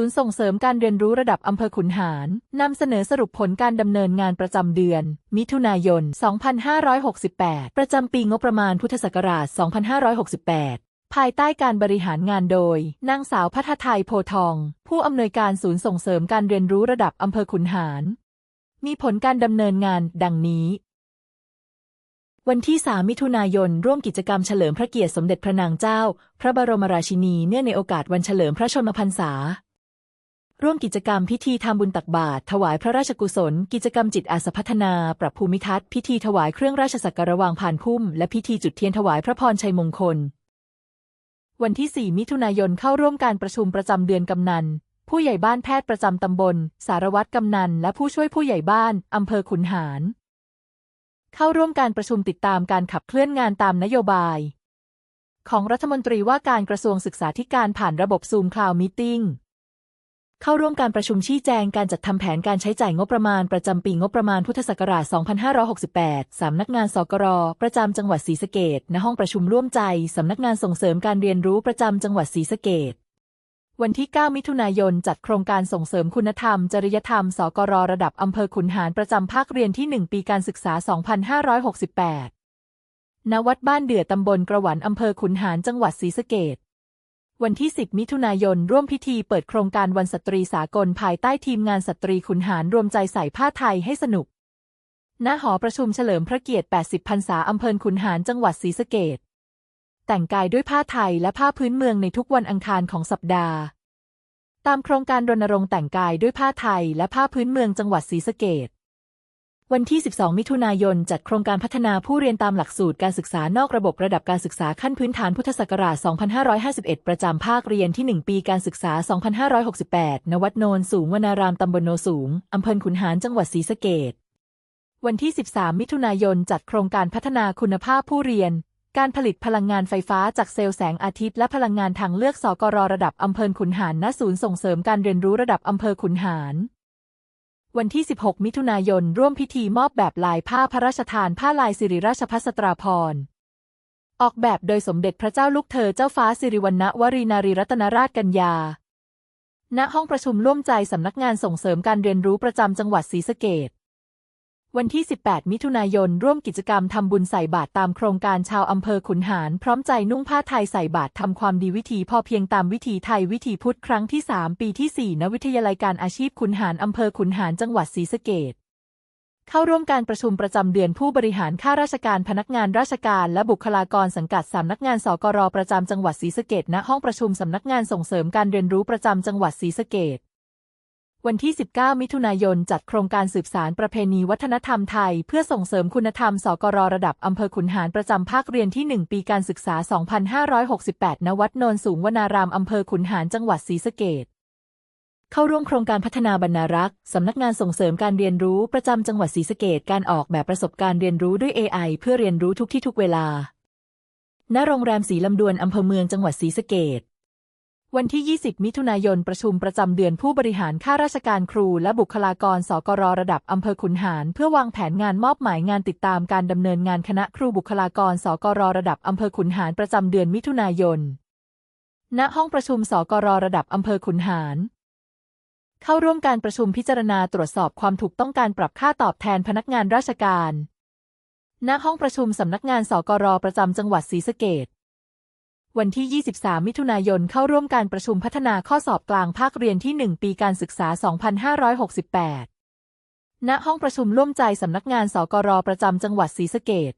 ศูนย์ส่งเสริมการเรียนรู้ระดับอำเภอขุนหารนำเสนอสรุปผลการดำเนินงานประจำเดือน มิถุนายน 2568 ประจำปีงบประมาณพุทธศักราช 2568ภายใต้การบริหารงานโดย นางสาวพัฒไทยโพทอง ผู้อำนวยการศูนย์ส่งเสริมการเรียนรู้ระดับอำเภอขุนหาร มีผลการดำเนินงานดังนี้ วันที่ 3 มิถุนายน ร่วมกิจกรรมเฉลิมพระเกียรติสมเด็จพระนางเจ้า พระบรมราชินีเนื่องในโอกาสวันเฉลิมพระชนมพรรษา ร่วมกิจกรรมพิธีทำบุญตักบาตรถวายพระราชกุศล กิจกรรมจิตอาสาพัฒนา ปรับภูมิทัศน์ พิธีถวายเครื่องราชสักการะวางผ่านพุ่ม และพิธีจุดเทียนถวายพระพรชัยมงคล วันที่ 4 มิถุนายนเข้าร่วมการประชุมประจำเดือนกำนัน ผู้ใหญ่บ้านแพทย์ประจำตำบล สารวัตรกำนัน และผู้ช่วยผู้ใหญ่บ้านอำเภอขุนหาร เข้าร่วมการประชุมติดตามการขับเคลื่อนงานตามนโยบาย ของรัฐมนตรีว่าการกระทรวงศึกษาธิการผ่านระบบซูมคลาวมิติ้ง เข้าร่วมการประชุมชี้แจงการจัดทำแผนการใช้จ่ายงบประมาณประจำปีงบประมาณพุทธศักราช 2568 สำนักงานสกรประจำจังหวัดศรีสะเกษณห้องประชุมร่วมใจสำนักงานส่งเสริมการเรียนรู้ประจำจังหวัดศรีสะเกษวันที่ 9 มิถุนายน จัดโครงการส่งเสริมคุณธรรม จริยธรรม สกรระดับอำเภอขุนหารประจำภาคเรียนที่ 1 ปีการศึกษา 2568 ณ วัดบ้านเดือตำบลกระหวันอำเภอขุนหารจังหวัดศรีสะเกษ วันที่ 10 มิถุนายน ร่วมพิธีเปิดโครงการวันสตรีสากลภายใต้ทีมงานสตรีขุนหารรวมใจใส่ผ้าไทยให้สนุก ณ หอประชุมเฉลิมพระเกียรติ 80 พรรษาอำเภอขุนหารจังหวัดศรีสะเกษแต่งกายด้วยผ้าไทยและผ้าพื้นเมืองในทุกวันอังคารของสัปดาห์ ตามโครงการรณรงค์แต่งกายด้วยผ้าไทยและผ้าพื้นเมืองจังหวัดศรีสะเกษ วันที่ 12 มิถุนายน จัดโครงการพัฒนาผู้เรียนตามหลักสูตรการศึกษานอกระบบระดับการศึกษาขั้นพื้นฐานพุทธศักราช 2551 ประจำภาคเรียนที่ 1 ปีการศึกษา 2568 ณ วัดโนนสูงวนารามตำบลโนสูง อำเภอขุนหารจังหวัดศรีสะเกษวันที่ 13 มิถุนายน จัดโครงการพัฒนาคุณภาพผู้เรียน การผลิตพลังงานไฟฟ้าจากเซลล์แสงอาทิตย์และพลังงานทางเลือกสกรระดับอำเภอขุนหารณศูนย์ส่งเสริมการเรียนรู้ระดับอำเภอขุนหาร วันที่ 16 มิถุนายน ร่วมพิธีมอบแบบลายผ้าพระราชทานผ้าลายสิริราชพัสตราพรณ์ออกแบบโดยสมเด็จพระเจ้าลูกเธอเจ้าฟ้าสิริวัณณวรีนารีรัตนราชกัญญา ณ ห้องประชุมร่วมใจสำนักงานส่งเสริมการเรียนรู้ประจำจังหวัดศรีสะเกษ วันที่ 18 มิถุนายน ร่วมกิจกรรมทำบุญใส่บาตรตามโครงการชาวอำเภอขุนหาร พร้อมใจนุ่งผ้าไทยใส่บาตรทำความดีวิถีพอเพียงตามวิถีไทยวิถีพุทธครั้งที่ 3 ปีที่ 4 ณ วิทยาลัยการอาชีพขุนหารอำเภอขุนหารจังหวัดศรีสะเกษเข้าร่วมการประชุมประจำเดือนผู้บริหารข้าราชการพนักงานราชการและบุคลากรสังกัดสำนักงานสกรประจำจังหวัดศรีสะเกษณห้องประชุมสำนักงานส่งเสริมการเรียนรู้ประจำจังหวัดศรีสะเกษ วันที่ 19 มิถุนายน จัดโครงการสืบสารประเพณีวัฒนธรรมไทย เพื่อส่งเสริมคุณธรรม สกรระดับอำเภอขุนหารประจำภาคเรียนที่ 1 ปีการศึกษา 2568 ณ วัดโนนสูงวนารามอำเภอขุนหารจังหวัดศรีสะเกษเข้าร่วมโครงการพัฒนาบรรณารักษ์ สำนักงานส่งเสริมการเรียนรู้ประจำจังหวัดศรีสะเกษการออกแบบประสบการณ์เรียนรู้ด้วย AI เพื่อเรียนรู้ทุกที่ทุกเวลา ณ โรงแรมศรีลำดวนอำเภอเมืองจังหวัดศรีสะเกษ วันที่ 20 มิถุนายน ประชุมประจำเดือนผู้บริหารข้าราชการครู และบุคลากร สกรระดับอำเภอขุนหาร เพื่อวางแผนงานมอบหมายงานติดตามการดำเนินงานคณะครูบุคลากร สกรระดับอำเภอขุนหารประจำเดือนมิถุนายน ณ ห้องประชุม สกรระดับอำเภอขุนหาร เข้าร่วมการประชุมพิจารณาตรวจสอบความถูกต้องการปรับค่าตอบแทนพนักงานราชการ ณ ห้องประชุมสำนักงาน สกรประจำจังหวัดศรีสะเกษ วันที่ 23 มิถุนายนเข้าร่วมการประชุมพัฒนาข้อสอบกลางภาคเรียนที่ 1 ปีการศึกษา 2568 ณ ห้องประชุมร่วมใจสำนักงานสกรประจำจังหวัดศรีสะเกษ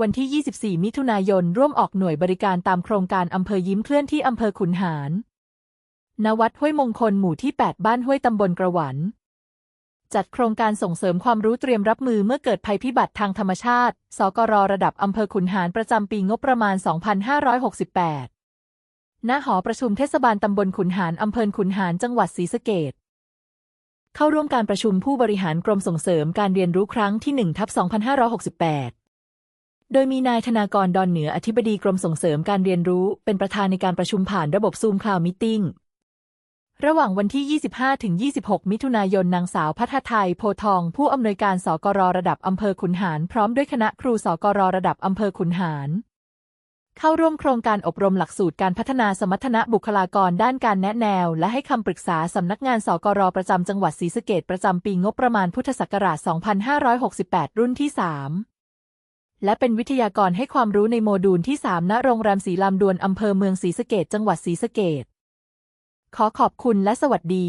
วันที่ 24 มิถุนายนร่วมออกหน่วยบริการตามโครงการอำเภอยิ้มเคลื่อนที่อำเภอขุนหาร ณ วัดห้วยมงคลหมู่ที่ 8 บ้านห้วยตำบลกระหวัน จัดโครงการส่งเสริมความรู้เตรียมรับมือเมื่อเกิดภัยพิบัติทางธรรมชาติ สกรระดับอำเภอขุนหารประจำปีงบประมาณ 2568 ณ หอประชุมเทศบาลตำบลขุนหารอำเภอขุนหารจังหวัดศรีสะเกษเข้าร่วมการประชุมผู้บริหารกรมส่งเสริมการเรียนรู้ครั้งที่1ทับ2568 โดยมีนายธนากรดอนเหนืออธิบดีกรมส่งเสริมการเรียนรู้ เป็นประธานในการประชุมผ่านระบบซูมคลาวมิติ้ง ระหว่างวันที่ 25 ถึง 26 มิถุนายน นางสาวพัฒไทยโพทอง ผู้อำนวยการสกรระดับอำเภอขุนหารพร้อมด้วยคณะครูสกรระดับอำเภอขุนหารเข้าร่วมโครงการอบรมหลักสูตรการพัฒนาสมรรถนะบุคลากรด้านการแนะแนว และให้คำปรึกษาสำนักงานสกรประจำจังหวัดศรีสะเกษประจำปีงบประมาณพุทธศักราช 2568 รุ่นที่ 3 และเป็นวิทยากรให้ความรู้ในโมดูลที่ 3 ณ โรงแรมสีลำดวนอำเภอเมืองศรีสะเกษจังหวัดศรีสะเกษ ขอขอบคุณและสวัสดี